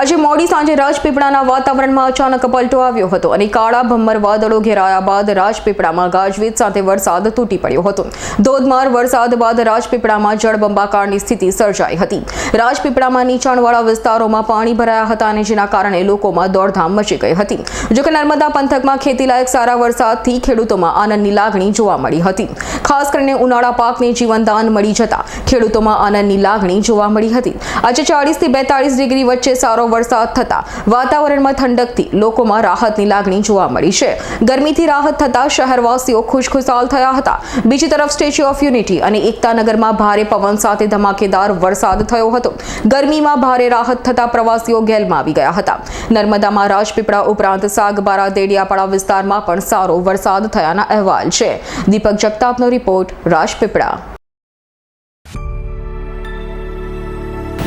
આજે મોડી સાંજે રાજપીપળાના વાતાવરણમાં અચાનક પલટો આવ્યો હતો અને કાળા ભમ્મર વાદળો ઘેરાયા બાદ રાજપીપળામાં ગાજવીજ સાથે વરસાદ તૂટી પડ્યો હતો. ધોધમાર વરસાદ બાદ રાજપીપળામાં જળબંબાકારની સ્થિતિ સર્જાઈ હતી. રાજપીપળામાં નીચાણવાળા વિસ્તારોમાં પાણી ભરાયા હતા અને જેના કારણે લોકોમાં દોડધામ મચી ગઈ હતી. જોકે નર્મદા પંથકમાં ખેતીલાયક સારા વરસાદથી ખેડૂતોમાં આનંદની લાગણી જોવા મળી હતી. ખાસ કરીને ઉનાળા પાકને જીવનદાન મળી જતા ખેડૂતોમાં આનંદની લાગણી જોવા મળી હતી. આજે ચાળીસથી બેતાળીસ ડિગ્રી વચ્ચે વરસાદ થતા વાતાવરણમાં ઠંડકથી લોકોમાં રાહતની લાગણી જોવા મળી છે. ગરમીથી રાહત થતા શહેરવાસીઓ ખુશખુશાલ થયા હતા. બીજી તરફ સ્ટેચ્યુ ઓફ યુનિટી અને એકતાનગરમાં ભારે પવન સાથે ધમાકેદાર વરસાદ થયો હતો. ગરમીમાં ભારે રાહત થતા પ્રવાસીઓ ગેલમાં આવી ગયા હતા. નર્મદામાં રાજપીપળા ઉપરાંત સાગબારા દેડિયાપાડા વિસ્તારમાં પણ સારો વરસાદ થયાના અહેવાલ છે. દીપક જગતાપનો રિપોર્ટ રાજપીપળા.